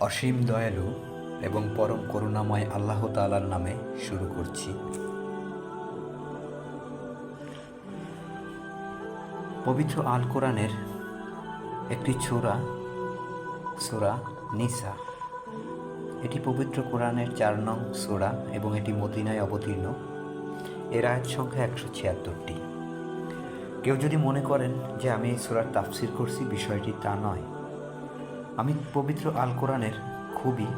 অসীম দয়ালু এবং পরম করুণাময় আল্লাহ তাআলার নামে শুরু করছি। পবিত্র আল কোরআনের একটি ছোরা সোরা নিসা। এটি পবিত্র কোরআনের চার নং সোরা এবং এটি মদিনায় অবতীর্ণ। এর আয়াত সংখ্যা একশো ছিয়াত্তরটি। কেউ যদি মনে করেন যে আমি এই সোরার তাফসির করছি, বিষয়টি তা নয়। আমি পবিত্র আল কোরআনের খুবই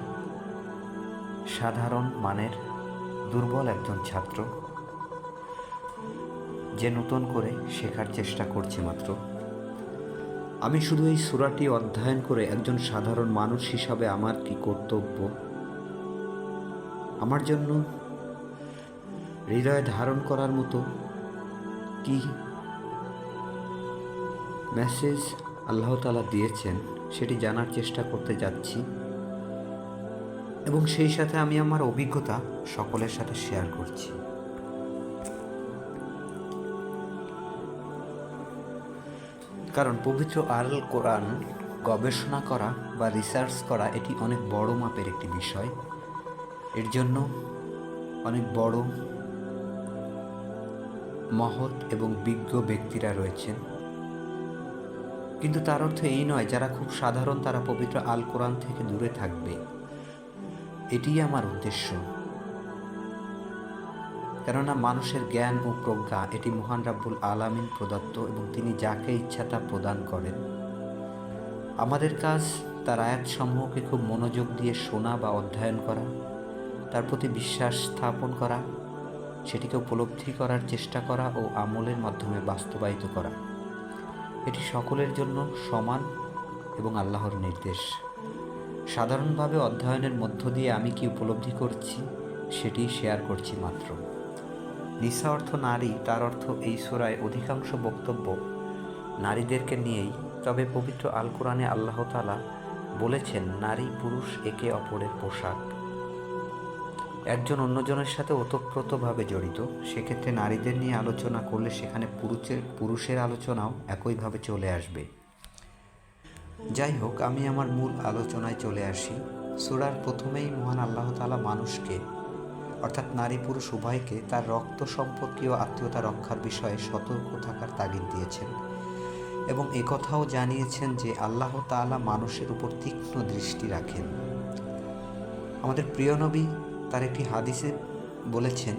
সাধারণ মানের দুর্বল একজন ছাত্র, যে নতুন করে শেখার চেষ্টা করছে মাত্র। আমি শুধু এই সুরাটি অধ্যয়ন করে একজন সাধারণ মানুষ হিসাবে আমার কি কর্তব্য? আমার জন্য হৃদয় ধারণ করার মতো কি মেসেজ আল্লাহ তালা দিয়েছেন? সেটি জানার চেষ্টা করতে যাচ্ছি। এবং সেই সাথে আমি আমার অভিজ্ঞতা সকলের সাথে শেয়ার করছি। কারণ পবিত্র আল কোরআন, গবেষণা করা বা রিসার্চ করা এটি অনেক বড় মাপের একটি বিষয়। এর জন্য অনেক বড় মহৎ এবং বিজ্ঞ ব্যক্তিরা রয়েছেন। কিন্তু তার অর্থ এই নয়, যারা খুব সাধারণ তারা পবিত্র আল কোরআন থেকে দূরে থাকবে। এটিই আমার উদ্দেশ্য। কেননা মানুষের জ্ঞান ও প্রজ্ঞা, এটি মহান রাব্বুল আলামিন প্রদত্ত এবং তিনি যাকে ইচ্ছা তা প্রদান করেন। আমাদের কাজ তার আয়াত সমূহকে খুব মনোযোগ দিয়ে শোনা বা অধ্যয়ন করা, তার প্রতি বিশ্বাস স্থাপন করা, সেটিকে উপলব্ধি করার চেষ্টা করা ও আমলের মাধ্যমে বাস্তবায়িত করা। এটি সকলের জন্য সমান এবং আল্লাহর নির্দেশ। সাধারণভাবে অধ্যয়নের মধ্য দিয়ে আমি কি উপলব্ধি করছি, সেটি শেয়ার করছি মাত্র। নিসা অর্থ নারী, তার অর্থ এই সোরায় অধিকাংশ বক্তব্য নারীদেরকে নিয়েই, তবে পবিত্র আল কোরআনে আল্লাহ তালা বলেছেন, নারী পুরুষ একে অপরের পোশাক। একজন অন্যজনের সাথে ওতপ্রোতভাবে জড়িত, সেক্ষেত্রে নারীদের নিয়ে আলোচনা করলে সেখানে পুরুষের পুরুষের আলোচনাও একইভাবে চলে আসবে। যাই হোক আমি আমার মূল আলোচনায় চলে আসি। সুরার প্রথমেই মহান আল্লাহ তালা মানুষকে, অর্থাৎ নারী পুরুষ উভয়কে তার রক্ত সম্পর্কীয় আত্মীয়তা রক্ষার বিষয়ে সতর্ক থাকার তাগিদ দিয়েছেন এবং একথাও জানিয়েছেন যে আল্লাহ তাআলা মানুষের উপর তীক্ষ্ণ দৃষ্টি রাখেন। আমাদের প্রিয় নবী তার একটি হাদিসে বলেছেন,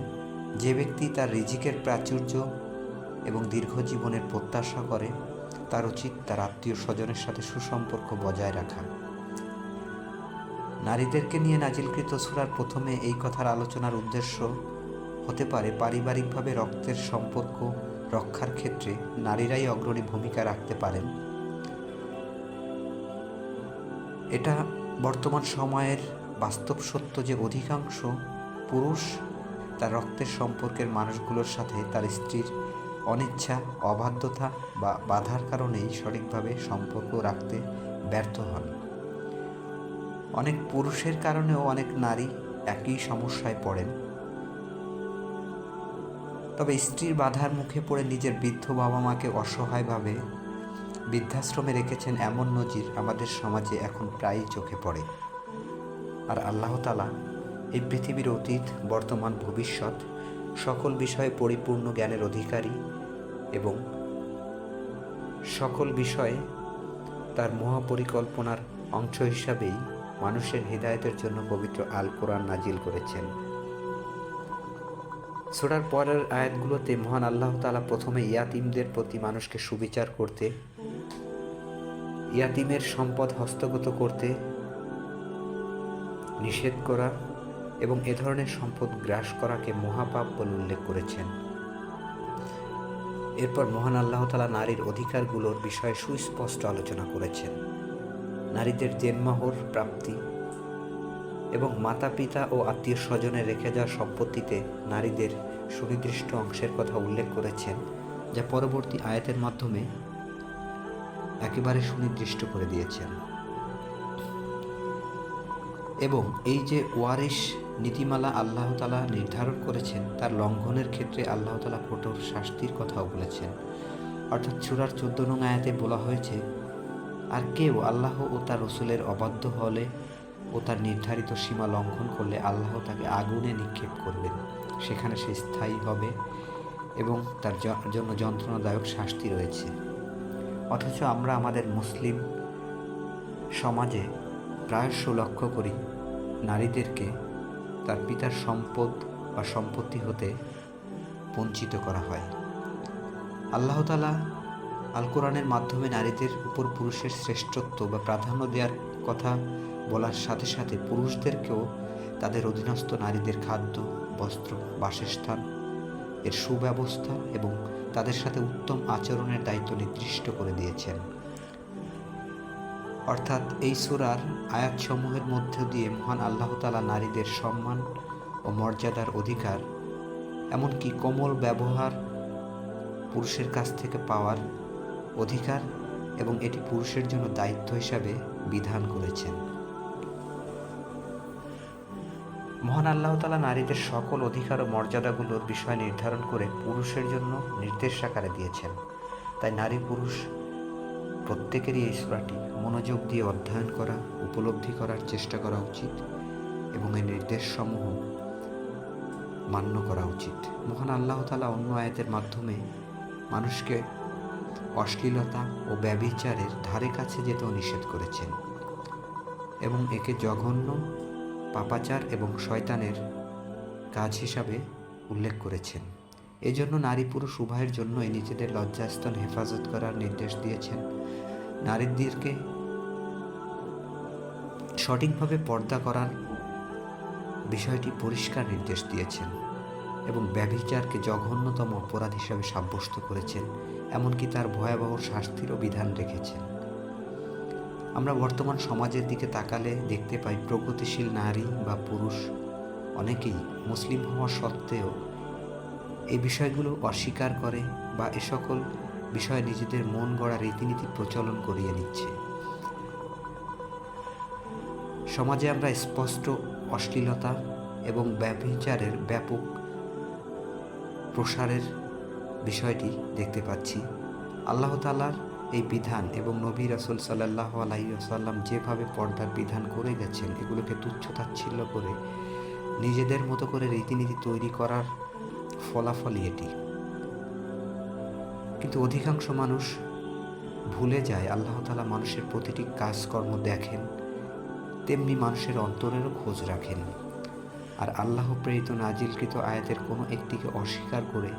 যে ব্যক্তি তার রিজিকের প্রাচুর্য এবং দীর্ঘ জীবনের প্রত্যাশা করে, তার উচিত তার আত্মীয় স্বজনের সাথে সুসম্পর্ক বজায় রাখা। নারীদেরকে নিয়ে নাজিলকৃত সুরার প্রথমে এই কথার আলোচনার উদ্দেশ্য হতে পারে পারিবারিকভাবে রক্তের সম্পর্ক রক্ষার ক্ষেত্রে নারীরাই অগ্রণী ভূমিকা রাখতে পারেন। এটা বর্তমান সময়ের বাস্তব সত্য যে অধিকাংশ পুরুষ তার রক্তের সম্পর্কের মানুষগুলোর সাথে তার স্ত্রীর অনিচ্ছা, অবাধ্যতা বা বাধার কারণেই সঠিকভাবে সম্পর্ক রাখতে ব্যর্থ হন। অনেক পুরুষের কারণেও অনেক নারী একই সমস্যায় পড়েন। তবে স্ত্রীর বাধার মুখে পড়ে নিজের বৃদ্ধ বাবা মাকে অসহায়ভাবে বৃদ্ধাশ্রমে রেখেছেন এমন নজির আমাদের সমাজে এখন প্রায়ই চোখে পড়ে। আর আল্লাহ তালা এই পৃথিবীর অতীত, বর্তমান, ভবিষ্যৎ সকল বিষয়ে পরিপূর্ণ জ্ঞানের অধিকারী এবং সকল বিষয়ে তার মহাপরিকল্পনার অংশ হিসাবেই মানুষের হৃদায়তের জন্য পবিত্র আল কোরআন নাজিল করেছেন। সোরার পরের আয়াতগুলোতে মহান আল্লাহ তালা প্রথমে ইয়াতিমদের প্রতি মানুষকে সুবিচার করতে, ইয়াতিমের সম্পদ হস্তগত করতে নিষেধ করা এবং এ ধরনের সম্পদ গ্রাস করাকে মহাপাপ বলে উল্লেখ করেছেন। এরপর মহান আল্লাহ তালা নারীর অধিকারগুলোর বিষয়ে সুস্পষ্ট আলোচনা করেছেন। নারীদের জেনমাহর প্রাপ্তি এবং মাতা পিতা ও আত্মীয় স্বজনে রেখে যাওয়া সম্পত্তিতে নারীদের সুনির্দিষ্ট অংশের কথা উল্লেখ করেছেন, যা পরবর্তী আয়াতের মাধ্যমে একেবারে সুনির্দিষ্ট করে দিয়েছেন। এবং এই যে ওয়ারিশ নীতিমালা আল্লাহ তালা নির্ধারণ করেছেন, তার লঙ্ঘনের ক্ষেত্রে আল্লাহ তালা কঠোর শাস্তির কথাও বলেছেন। অর্থাৎ চূড়ার চোদ্দ নং আয়াতে বলা হয়েছে, আর কেউ আল্লাহ ও তার রসুলের অবাধ্য হলে ও তার নির্ধারিত সীমা লঙ্ঘন করলে আল্লাহ তাকে আগুনে নিক্ষেপ করবেন। সেখানে সে স্থায়ী হবে এবং তার জন্য যন্ত্রণাদায়ক শাস্তি রয়েছে। অথচ আমরা আমাদের মুসলিম সমাজে প্রায়শ লক্ষ্য করি নারীদেরকে তার পিতার সম্পদ বা সম্পত্তি হতে বঞ্চিত করা হয়। আল্লাহ তালা আল কোরআনের মাধ্যমে নারীদের উপর পুরুষের শ্রেষ্ঠত্ব বা প্রাধান্য দেওয়ার কথা বলার সাথে সাথে পুরুষদেরকেও তাদের অধীনস্থ নারীদের খাদ্য, বস্ত্র, বাসস্থান, এর সুব্যবস্থা এবং তাদের সাথে উত্তম আচরণের দায়িত্ব নির্দিষ্ট করে দিয়েছেন। অর্থাৎ এই সুরার আয়াতসমূহের মধ্য দিয়ে মহান আল্লাহ তালা নারীদের সম্মান ও মর্যাদার অধিকার, এমনকি কোমল ব্যবহার পুরুষের কাছ থেকে পাওয়ার অধিকার এবং এটি পুরুষের জন্য দায়িত্ব হিসাবে বিধান করেছেন। মহান আল্লাহ তালা নারীদের সকল অধিকার ও মর্যাদাগুলোর বিষয় নির্ধারণ করে পুরুষের জন্য নির্দেশ আকারে দিয়েছেন। তাই নারী পুরুষ প্রত্যেকেরই এই সূরাটি মনোযোগ দিয়ে অধ্যয়ন করা, উপলব্ধি করার চেষ্টা করা উচিত এবং এই নির্দেশসমূহ মান্য করা উচিত। মহান আল্লাহ তালা অন্য আয়াতের মাধ্যমে মানুষকে অশ্লীলতা ও ব্যভিচারের ধারে কাছে যেতেও নিষেধ করেছেন এবং একে জঘন্য, পাপাচার এবং শয়তানের কাজ হিসাবে উল্লেখ করেছেন। এজন্য নারী পুরুষ উভয়ের জন্যই নিজেদের লজ্জাস্থান হেফাজত করার নির্দেশ দিয়েছেন। নারীদেরকে সঠিকভাবে পর্দা করার বিষয়টি পরিষ্কার নির্দেশ দিয়েছেন এবং ব্যভিচারকে জঘন্যতম অপরাধ হিসাবে সাব্যস্ত করেছেন, এমনকি তার ভয়াবহ শাস্তিরও বিধান রেখেছেন। আমরা বর্তমান সমাজের দিকে তাকালে দেখতে পাই প্রগতিশীল নারী বা পুরুষ অনেকেই মুসলিম হওয়া সত্ত্বেও এই বিষয়গুলো অস্বীকার করে বা এ সকল বিষয়ে নিজেদের মন গড়া রীতিনীতি প্রচলন করিয়ে নিচ্ছে। সমাজে আমরা স্পষ্ট অশ্লীলতা এবং ব্যভিচারের ব্যাপক প্রসারের বিষয়টি দেখতে পাচ্ছি। আল্লাহ তালার এই বিধান এবং নবী রাসুল সাল্লাহ আলাইসাল্লাম যেভাবে পর্দার বিধান করে গেছেন, এগুলোকে তুচ্ছ তাচ্ছিল্য করে নিজেদের মতো করে রীতিনীতি তৈরি করার ফলাফলই এটি। কিন্তু অধিকাংশ মানুষ ভুলে যায়, আল্লাহ তালা মানুষের প্রতিটি কাজকর্ম দেখেন তেমনি মানুষের অন্তরেরও খোঁজ রাখেন। আর আল্লাহ প্রেরিত নাজিলকৃত আয়াতের কোনো একটিকে অস্বীকার করে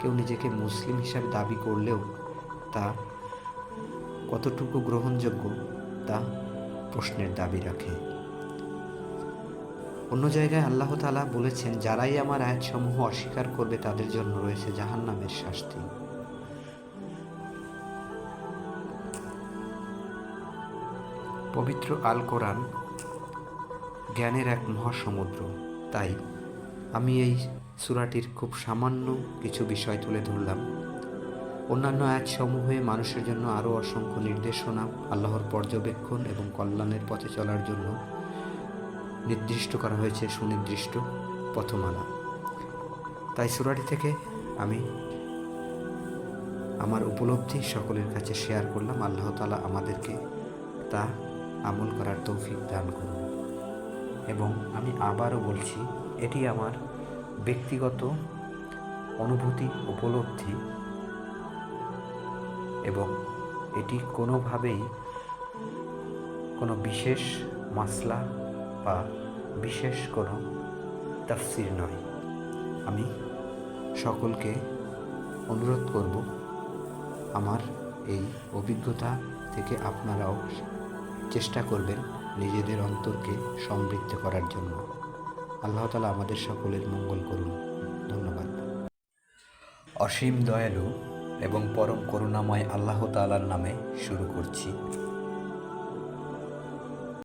কেউ নিজেকে মুসলিম হিসাবে দাবি করলেও তা কতটুকু গ্রহণযোগ্য তা প্রশ্নের দাবি রাখে। অন্য জায়গায় আল্লাহ তালা বলেছেন, যারাই আমার আয়াতসমূহ অস্বীকার করবে, তাদের জন্য রয়েছে জাহান্নামের শাস্তি। পবিত্র আল কোরআন জ্ঞানের এক মহাসমুদ্র। তাই আমি এই সূরাটির খুব সামান্য কিছু বিষয় তুলে ধরলাম। অন্যান্য আয়াতসমূহে মানুষের জন্য আরও অসংখ্য নির্দেশনা, আল্লাহর পর্যবেক্ষণ এবং কল্যাণের পথে চলার জন্য নির্দিষ্ট করা হয়েছে সুনির্দিষ্ট পথমালা। তাই সুরাটি থেকে আমি আমার উপলব্ধি সকলের কাছে শেয়ার করলাম। আল্লাহ তালা আমাদেরকে তা আমল করার তৌফিক দান করুন। এবং আমি আবারও বলছি, এটি আমার ব্যক্তিগত অনুভূতি উপলব্ধি এবং এটি কোনোভাবেই কোনো বিশেষ মাসলা বা বিশেষ কোনো তাফসির নয়। আমি সকলকে অনুরোধ করব, আমার এই অভিজ্ঞতা থেকে আপনারাও চেষ্টা করবেন। নিজেদের অন্তরকে সমৃদ্ধ করার জন্য। আল্লাহ তালা আমাদের সকলের মঙ্গল করুন। ধন্যবাদ। অসীম দয়ালু এবং পরম করুণাময় আল্লাহ তালার নামে শুরু করছি।